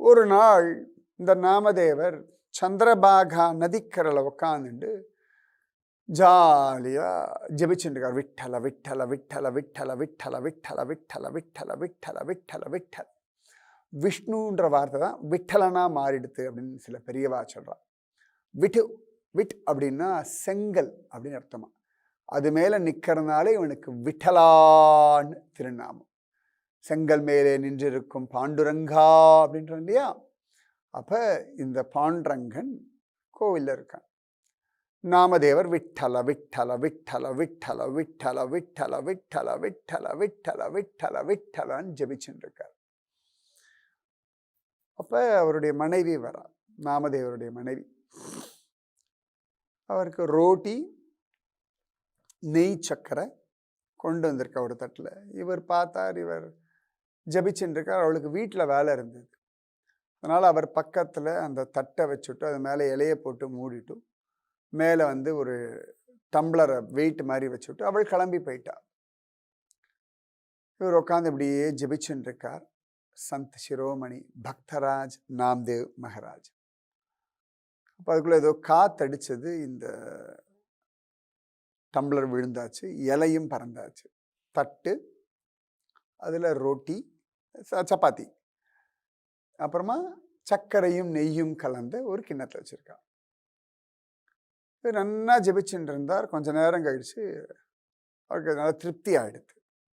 ஒரு நாள் இந்த நாமதேவர் சந்திரபாகா நதிக்கரில் உட்காந்துட்டு ஜாலியாக ஜெபிச்சுட்டுருக்கார் விட்டல விட்டல விட்டல விட்டல விட்டல விட்டல விட்டல விட்டல விட்டல விட்டல விட்டல விஷ்ணுன்ற வார்த்தை தான் விட்டலனா மாறிடுது அப்படின்னு சில பெரியவா சொல்கிறான் விட்டு விட் அப்படின்னா செங்கல் அப்படின்னு அர்த்தமா அது மேலே நிற்கிறதுனால இவனுக்கு விட்டலான்னு திருநாமம் செங்கல் மேலே நின்றிருக்கும் பாண்டுரங்கா அப்படின்றோம் இல்லையா அப்போ இந்த பாண்டுரங்கன் கோவிலில் இருக்கான் நாமதேவர் விட்டல விட்டல விட்டல விட்டல விட்டல விட்டல விட்டல விட்டல விட்டல விட்டல விட்டலன்னு ஜபிச்சுருக்கார் அப்போ அவருடைய மனைவி வரா நாமதேவருடைய மனைவி அவருக்கு ரோட்டி நெய் சக்கரை கொண்டு வந்திருக்கா ஒரு தட்டில் இவர் பார்த்தார் இவர் ஜபிச்சுட்டுருக்கார் அவளுக்கு வீட்டில் வேலை இருந்தது. அதனால் அவர் பக்கத்தில் அந்த தட்டை வச்சுட்டு அது மேலே இலையை போட்டு மூடிட்டு மேலே வந்து ஒரு டம்ளரை வெயிட் மாதிரி வச்சுட்டு அவள் கிளம்பி போயிட்டா. இவர் உட்காந்து இப்படியே ஜபிச்சுட்டுருக்கார் சந்த் சிரோமணி பக்தராஜ் நாம்தேவ் மகராஜ். அப்போ அதுக்குள்ளே ஏதோ காத்தடிச்சது இந்த டம்ளர் விழுந்தாச்சு இலையும் பறந்தாச்சு. தட்டு அதில் ரொட்டி சப்பாத்தி. அப்புறமா சர்க்கரையும் நெய்யும் கலந்த ஒரு கிண்ணத்தில் வச்சுருக்கா நல்லா ஜெபிச்சுட்டு இருந்தார் கொஞ்ச நேரம் கழிச்சு அவருக்கு நல்லா திருப்தி ஆகிடுது